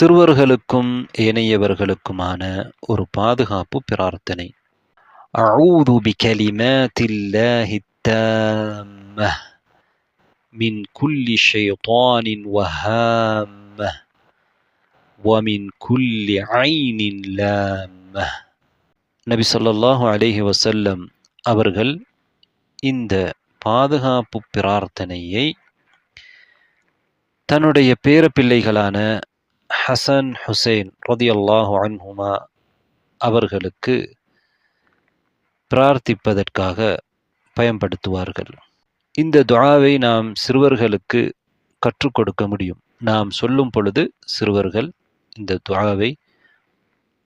சிறுவர்களுக்கும் ஏனையவர்களுக்குமான ஒரு பாதுகாப்பு பிரார்த்தனை அஊது பிகலிமாத்தில்லாஹி التامة من كل شيطان وهامة ومن كل عين لامة நபி ஸல்லல்லாஹு அலைஹி வஸல்லம் அவர்கள் இந்த பாதுகாப்பு பிரார்த்தனையை தன்னுடைய பேரப்பிள்ளைகளான ஹசன் ஹுசைன் ரதியல்லாஹு அன்ஹுமா அவர்களுக்கு பிரார்த்திப்பதற்காக பயன்படுத்துவார்கள். இந்த துவாவை நாம் சிறுவர்களுக்கு கற்றுக் கொடுக்க முடியும். நாம் சொல்லும் பொழுது சிறுவர்கள் இந்த துவாவை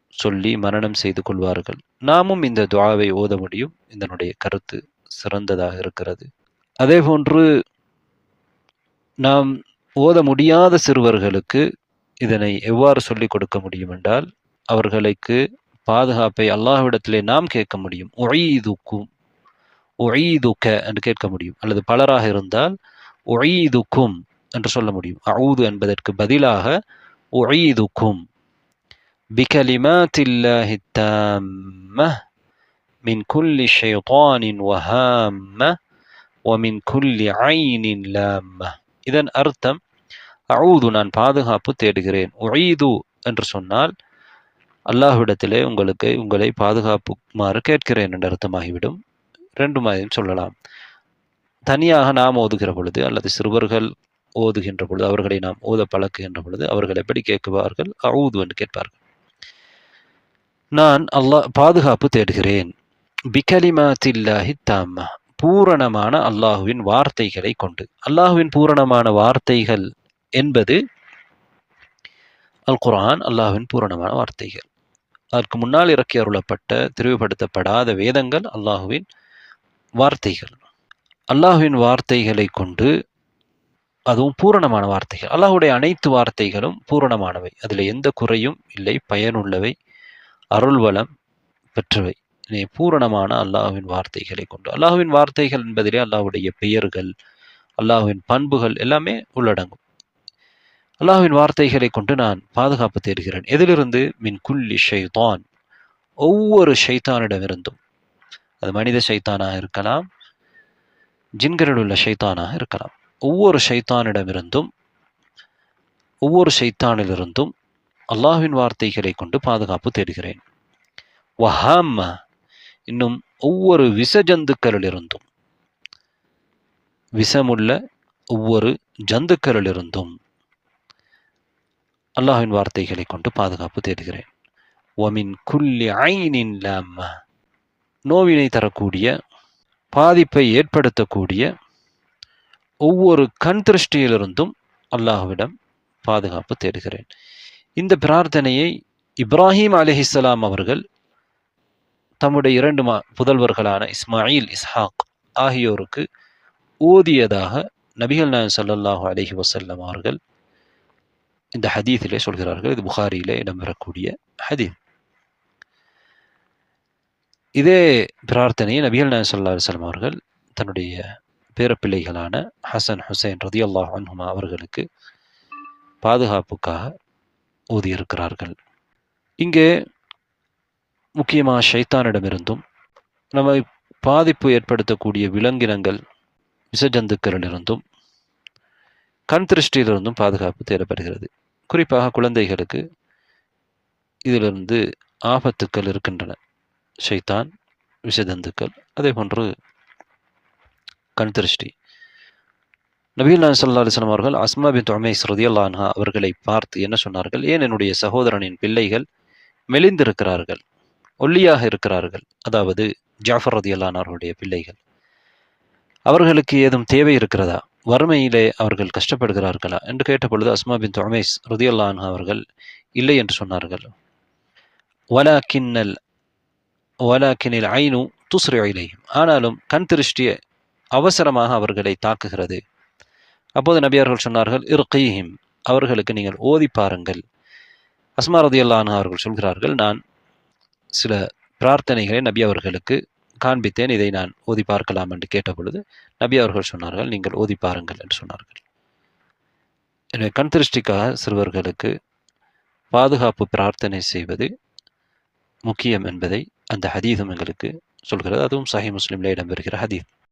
சொல்லி மரணம் செய்து கொள்வார்கள். நாமும் இந்த துவாவை ஓத முடியும். இதனுடைய கருத்து சிறந்ததாக இருக்கிறது. அதே போன்று நாம் ஓத முடியாத சிறுவர்களுக்கு இதனை எவ்வாறு சொல்லிக் கொடுக்க முடியும் என்றால் அவர்களுக்கு பாதுகாப்பை அல்லாஹ்விடத்திலே நாம் கேட்க முடியும் ஒய்துக்கும் ஒய்துக்க என்று கேட்க முடியும் அல்லது பலராக இருந்தால் ஒய்துக்கும் என்று சொல்ல முடியும் அவுது என்பதற்கு பதிலாக ஒய்துக்கும் بكلمات التامة من كل شيطان وهامة ومن كل عين لامة இதன் அர்த்தம் அவுது நான் பாதுகாப்பு தேடுகிறேன். ஒய்து என்று சொன்னால் அல்லாஹ்விடத்திலே உங்களுக்கு உங்களை பாதுகாப்புமாறு கேட்கிறேன் என்ற அர்த்தமாகிவிடும். ரெண்டு மாதிரியும் சொல்லலாம். தனியாக நாம் ஓதுகிற பொழுது அல்லது சிறுவர்கள் ஓதுகின்ற பொழுது அவர்களை நாம் ஓத பழக்குகின்ற பொழுது அவர்கள் எப்படி கேட்குவார்கள்? அவுது என்று கேட்பார்கள். நான் அல்லாஹ் பாதுகாப்பு தேடுகிறேன். பிகலிமாத்தில்லாஹி தாம்மா. பூரணமான அல்லாஹுவின் வார்த்தைகளை கொண்டு. அல்லாஹுவின் பூரணமான வார்த்தைகள் என்பது அல் குர்ஆன் அல்லாஹுவின் பூரணமான வார்த்தைகள். அதற்கு முன்னால் இறக்கி அருளப்பட்ட தெரிவுபடுத்தப்படாத வேதங்கள் அல்லாஹுவின் வார்த்தைகள். அல்லாஹுவின் வார்த்தைகளை கொண்டு அதுவும் பூரணமான வார்த்தைகள். அல்லாஹுடைய அனைத்து வார்த்தைகளும் பூரணமானவை. அதில் எந்த குறையும் இல்லை. பயனுள்ளவை. அருள்வளம் பெற்றவை. பூரணமான அல்லாஹுவின் வார்த்தைகளை கொண்டு. அல்லாஹுவின் வார்த்தைகள் என்பதிலே அல்லாஹுடைய பெயர்கள் அல்லாஹுவின் பண்புகள் எல்லாமே உள்ளடங்கும். அல்லாஹுவின் வார்த்தைகளை கொண்டு நான் பாதுகாப்பு தேடுகிறேன். எதிலிருந்து? மின் குல்லி ஷைதான் ஒவ்வொரு ஷைத்தானிடமிருந்தும். அது மனித ஷைத்தானாக இருக்கலாம் ஜின்களில் உள்ள ஷைத்தானாக இருக்கலாம். ஒவ்வொரு ஷைத்தானிடமிருந்தும் ஒவ்வொரு ஷைத்தானிலிருந்தும் அல்லாஹுவின் வார்த்தைகளை கொண்டு பாதுகாப்பு தேடுகிறேன். வஹாம் இன்னும் ஒவ்வொரு விசஜந்துக்களிலிருந்தும் விஷமுள்ள ஒவ்வொரு ஜந்துக்களிலிருந்தும் அல்லாஹின் வார்த்தைகளை கொண்டு பாதுகாப்பு தேடுகிறேன். ஒமின் குல்லி ஐனின் லாம்ம. நோவினை தரக்கூடிய பாதிப்பை ஏற்படுத்தக்கூடிய ஒவ்வொரு கண் திருஷ்டியிலிருந்தும் அல்லாஹுவிடம் பாதுகாப்பு தேடுகிறேன். இந்த பிரார்த்தனையை இப்ராஹிம் அலிஹிஸ்லாம் அவர்கள் தம்முடைய இரண்டு மா புதல்வர்களான இஸ்மாயில் இஸ்ஹாக் ஆகியோருக்கு ஓதியதாக நபிகள் நாயன் சல்லாஹூ அலஹி வசல்லம் அவர்கள் இந்த ஹதீஸிலே சொல்கிறார்கள் இது புகாரியிலே இடம்பெறக்கூடிய ஹதீத் இதே பிரார்த்தனையை நபிகள் நாயன் சல்லா அலுவலம் அவர்கள் தன்னுடைய பேரப்பிள்ளைகளான ஹசன் ஹுசைன் ரதி அல்லாஹ் அன்ஹுமா அவர்களுக்கு பாதுகாப்புக்காக ஓதியிருக்கிறார்கள் இங்கே முக்கியமாக ஷைத்தானிடமிருந்தும் நம்மை பாதிப்பு ஏற்படுத்தக்கூடிய விலங்கினங்கள் விசஜந்துக்களிலிருந்தும் கண் திருஷ்டியிலிருந்தும் பாதுகாப்பு தேடப்படுகிறது. குறிப்பாக குழந்தைகளுக்கு இதிலிருந்து ஆபத்துக்கள் இருக்கின்றன. ஷைத்தான் விஷதந்துக்கள் அதே போன்று கண் திருஷ்டி. நபீல் சல்லா அலிஸ்லாம் அவர்கள் அஸ்மா பின் தொமைஸ் ரதியல்லான்ஹா அவர்களை பார்த்து என்ன சொன்னார்கள்? ஏன் என்னுடைய சகோதரனின் பிள்ளைகள் மெலிந்திருக்கிறார்கள்? ஒல்லியாக இருக்கிறார்கள். அதாவது ஜாஃபர் ரதியல்லான் அவர்களுடைய பிள்ளைகள். அவர்களுக்கு ஏதும் தேவை இருக்கிறதா? வறுமையிலே அவர்கள் கஷ்டப்படுகிறார்களா? என்று கேட்டபொழுது அஸ்மா பின் தொமேஸ் ருதியல்லான் அவர்கள் இல்லை என்று சொன்னார்கள். வலாக்கின்னல் வலாக்கினில் ஐனு துஸ்ரி இலையும் ஆனாலும் கண் திருஷ்டிய அவசரமாக அவர்களை தாக்குகிறது. அப்போது நபியார்கள் சொன்னார்கள் இர்கீஹிம் அவர்களுக்கு நீங்கள் ஓதி பாருங்கள். அஸ்மா ரதியல்லான் அவர்கள் சொல்கிறார்கள் நான் சில பிரார்த்தனைகளை நபி அவர்களுக்கு காண்பித்தேன். இதை நான் ஓதி பார்க்கலாம் என்று கேட்டபொழுது நபி அவர்கள் சொன்னார்கள் நீங்கள் ஓதி பாருங்கள் என்று சொன்னார்கள். எனவே கண் திருஷ்டிக்காக சிறுவர்களுக்கு பாதுகாப்பு பிரார்த்தனை செய்வது முக்கியம் என்பதை அந்த ஹதீதும் எங்களுக்கு சொல்கிறது. அதுவும் சஹி முஸ்லீமில் இடம்பெறுகிற ஹதீத்